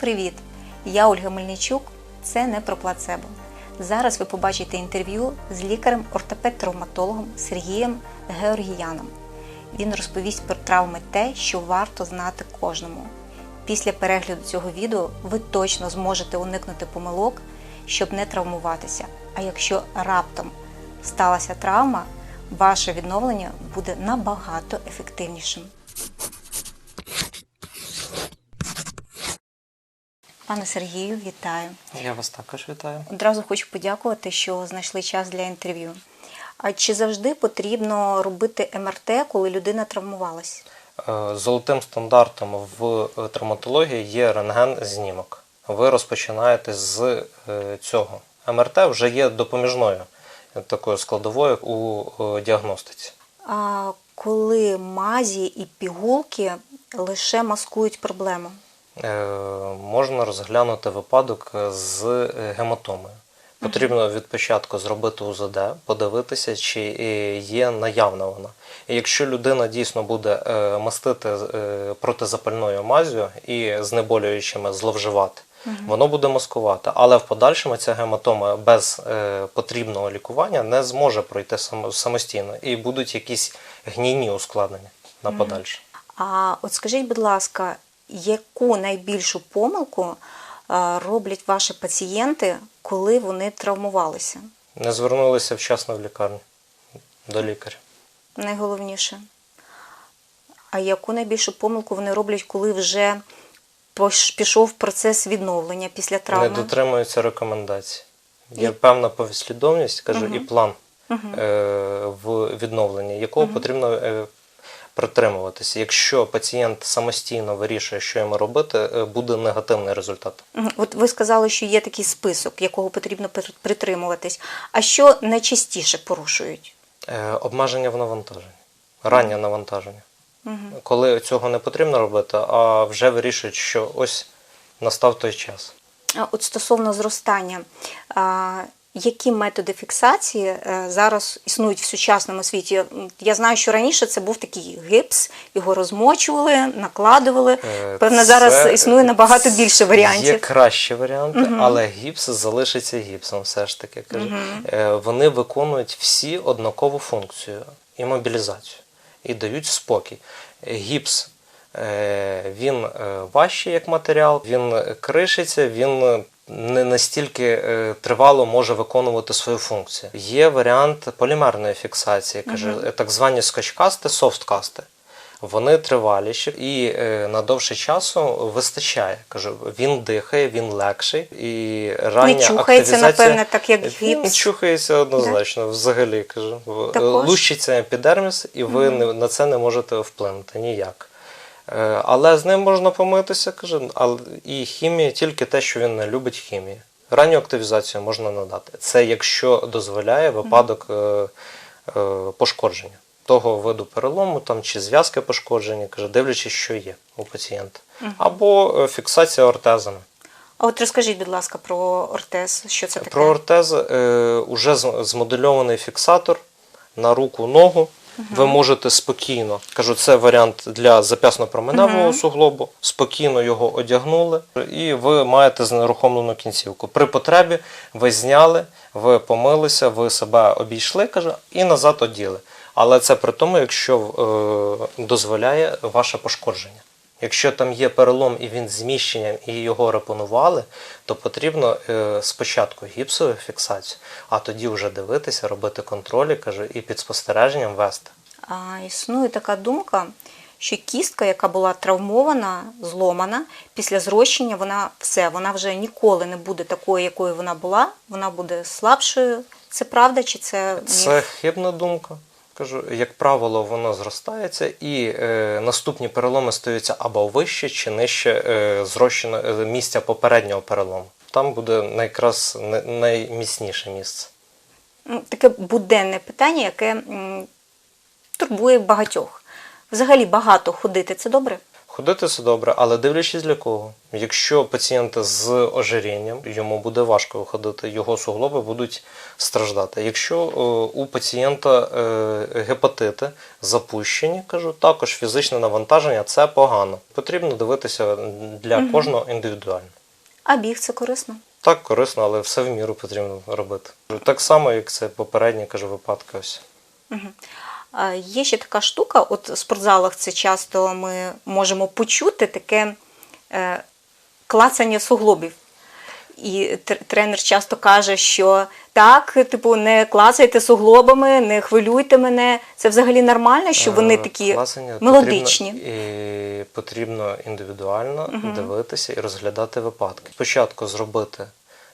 Привіт! Я Ольга Мельничук. Це не про плацебо. Зараз ви побачите інтерв'ю з лікарем-ортопед-травматологом Сергієм Георгіяном. Він розповість про травми те, що варто знати кожному. Після перегляду цього відео ви точно зможете уникнути помилок, щоб не травмуватися. А якщо раптом сталася травма, ваше відновлення буде набагато ефективнішим. Пане Сергію, вітаю. Я вас також вітаю. Одразу хочу подякувати, що знайшли час для інтерв'ю. А чи завжди потрібно робити МРТ, коли людина травмувалась? Е, Золотим стандартом в травматології є рентген-знімок. Ви розпочинаєте з е, цього. МРТ вже є допоміжною такою складовою у е, діагностиці. А коли мазі і пігулки лише маскують проблему? Е, Можна розглянути випадок з е, гематомою. Потрібно від початку зробити УЗД, подивитися, чи е, є наявна вона. І якщо людина дійсно буде мастити протизапальною мазю і знеболюючими зловживати, воно буде маскувати. Але в подальшому ця гематома без потрібного лікування не зможе пройти самостійно і будуть якісь гнійні ускладнення на подальше. А от скажіть, будь ласка, яку найбільшу помилку роблять ваші пацієнти, коли вони травмувалися? Не звернулися вчасно в лікарню до лікаря. Найголовніше. А яку найбільшу помилку вони роблять, коли вже пішов процес відновлення після травми? Не дотримуються рекомендацій. Є певна послідовність, кажу, і план е, в відновленні, якого потрібно е, притримуватися. Якщо пацієнт самостійно вирішує, що йому робити, е, буде негативний результат. От ви сказали, що є такий список, якого потрібно притримуватись. А що найчастіше порушують? Е, обмеження в навантаженні, раннє навантаження. Коли цього не потрібно робити, а вже вирішують, що ось настав той час. От стосовно зростання, які методи фіксації е, зараз існують в сучасному світі? Я знаю, що раніше це був такий гипс, його розмочували, накладували. Е, Певно, зараз існує набагато більше варіантів. Є кращі варіанти, але гіпс залишиться гіпсом. Все ж таки кажу. Е, Вони виконують всі однакову функцію і мобілізацію, і дають спокій. Гіпс він важчий як матеріал, він кришиться, він не настільки е, тривало може виконувати свою функцію. Є варіант полімерної фіксації, каже, е, так звані скотчкасти, софткасти. Вони триваліші і е, на довше часу вистачає. Кажу, він дихає, він легший і рання Не чухається, активізація... напевне, так, як Він чухається однозначно, взагалі кажу. Також? Лущиться епідерміс, і ви не, на це не можете вплинути ніяк. Е, Але з ним можна помитися, каже, і хімія тільки те, що він не любить хімії. Ранню активізацію можна надати. Це якщо дозволяє випадок е, е, пошкодження того виду перелому там, чи зв'язки пошкоджені, каже, дивлячись, що є у пацієнта. Або фіксація ортезами. А от розкажіть, будь ласка, про ортез, що це таке? Про ортез е, уже змодельований фіксатор на руку ногу. Ви можете спокійно, кажу, це варіант для зап'ясно-променевого суглобу. Спокійно його одягнули, і ви маєте знерухомлену кінцівку. При потребі ви зняли, ви помилися, ви себе обійшли, каже, і назад оділи. Але це при тому, якщо е, дозволяє ваше пошкодження. Якщо там є перелом і він з зміщенням і його репонували, то потрібно е, спочатку гіпсову фіксацію, а тоді вже дивитися, робити контролі, кажу, і під спостереженням вести. А, існує така думка, що кістка, яка була травмована, зломана, після зрощення вона все, вона вже ніколи не буде такою, якою вона була, вона буде слабшою. Це правда чи це міф? Це хибна думка. Кажу, як правило, воно зростається, і е, наступні переломи стаються або вище чи нижче е, зрощено е, місця попереднього перелому. Там буде найкраз найміцніше місце. Ну, таке буденне питання, яке м, турбує багатьох. Взагалі багато ходити це добре? Ходити це добре, але дивлячись для кого. Якщо пацієнт з ожирінням, йому буде важко ходити, його суглоби будуть страждати. Якщо е, у пацієнта е, гепатити запущені, кажу, також фізичне навантаження це погано. Потрібно дивитися для кожного індивідуально. А біг це корисно. Так, корисно, але все в міру потрібно робити. Так само, як це попередні кажу, випадки. Ось. А, Є ще така штука, от в спортзалах це часто ми можемо почути таке е, клацання суглобів. І тр- тренер часто каже, що так, типу, не клацайте суглобами, не хвилюйте мене. Це взагалі нормально, що вони Е, такі клацання мелодичні. Потрібно, і потрібно індивідуально дивитися і розглядати випадки. Спочатку зробити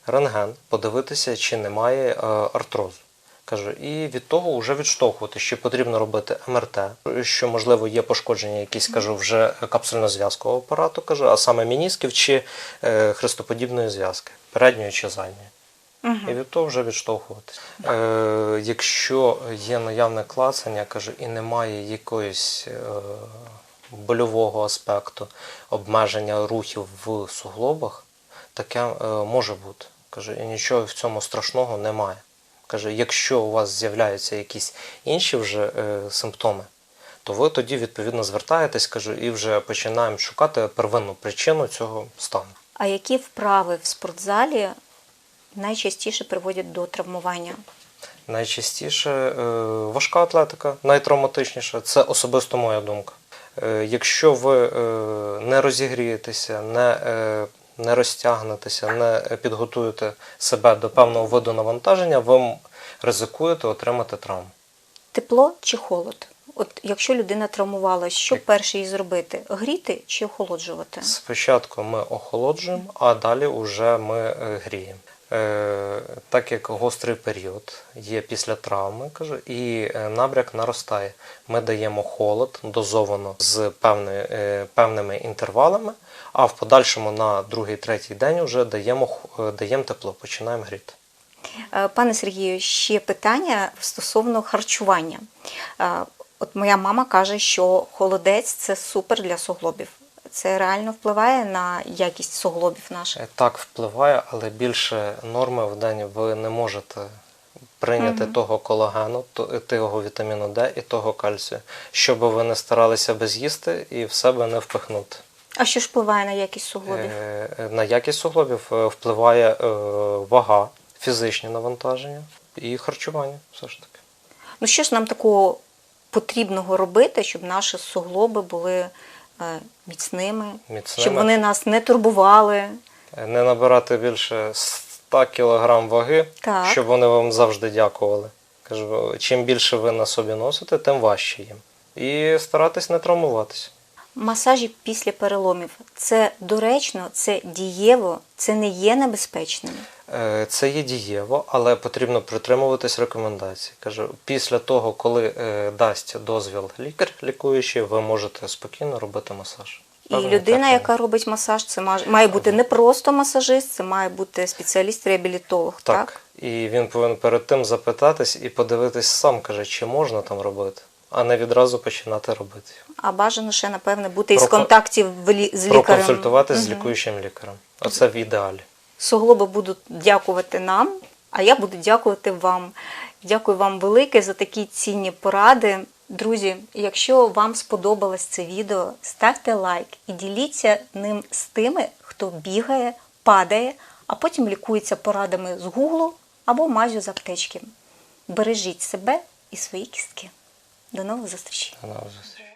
рентген, подивитися, чи немає е, артрозу. Кажу, і від того вже відштовхувати, що потрібно робити МРТ, що можливо є пошкодження якісь, кажу, вже капсульно-зв'язкового апарату, кажу, а саме мінісків чи е, хрестоподібної зв'язки, передньої чи задньої. І від того вже відштовхуватися. Е, якщо є наявне клацання, кажу, і немає якоїсь е, больового аспекту обмеження рухів в суглобах, таке е, може бути. Кажу, і нічого в цьому страшного немає. Каже, якщо у вас з'являються якісь інші вже е, симптоми, то ви тоді відповідно звертаєтесь, кажу, і вже починаємо шукати первинну причину цього стану. А які вправи в спортзалі найчастіше приводять до травмування? Найчастіше е, важка атлетика, найтравматичніша. Це особисто моя думка. Е, якщо ви не розігрієтеся, не, не розтягнетеся, не підготуєте себе до певного виду навантаження, ви ризикуєте отримати травму. Тепло чи холод? От якщо людина травмувала, що перше їй зробити? Гріти чи охолоджувати? Спочатку ми охолоджуємо, а далі вже ми е, гріємо. Е, так як гострий період є після травми, кажу, і е, набряк наростає. Ми даємо холод дозовано з певною, е, певними інтервалами, а в подальшому на другий, третій день вже даємо, даємо тепло, починаємо гріти. Пане Сергію, ще питання стосовно харчування. От моя мама каже, що холодець це супер для суглобів. Це реально впливає на якість суглобів наших. Е, Так впливає, але більше норми в день ви не можете прийняти того колагену, того вітаміну Д і того кальцію, щоб ви не старалися без їсти і в себе не впихнути. А що ж впливає на якість суглобів? Е, На якість суглобів е, впливає вага, фізичні навантаження і харчування. Все ж таки. Ну що ж нам такого потрібного робити, щоб наші суглоби були міцними, Міцними. щоб вони нас не турбували? Е, Не набирати більше 100 кг ваги, Так. щоб вони вам завжди дякували. Кажу, чим більше ви на собі носите, тим важче їм. І старатись не травмуватися. Масажі після переломів це доречно, це дієво, це не є небезпечним. Е, Це є дієво, але потрібно притримуватись рекомендацій. Кажу, після того, коли е, дасть дозвіл лікар лікуючий, ви можете спокійно робити масаж. І Певний людина, термін. яка робить масаж, це має бути не просто масажист, це має бути спеціаліст-реабілітолог. Так. так. І він повинен перед тим запитатись і подивитись сам, каже, чи можна там робити, а не відразу починати робити. А бажано ще, напевне, бути із Прокон- контактів в лі- з лікарем. Проконсультуватись з Мгм. лікуючим лікарем. Оце в ідеалі. Суглоби будуть дякувати нам, а я буду дякувати вам. Дякую вам велике за такі цінні поради. Друзі, якщо вам сподобалось це відео, ставте лайк і діліться ним з тими, хто бігає, падає, а потім лікується порадами з гуглу або мазю з аптечки. Бережіть себе і свої кістки. До нових зустрічей! До нових зустрічей.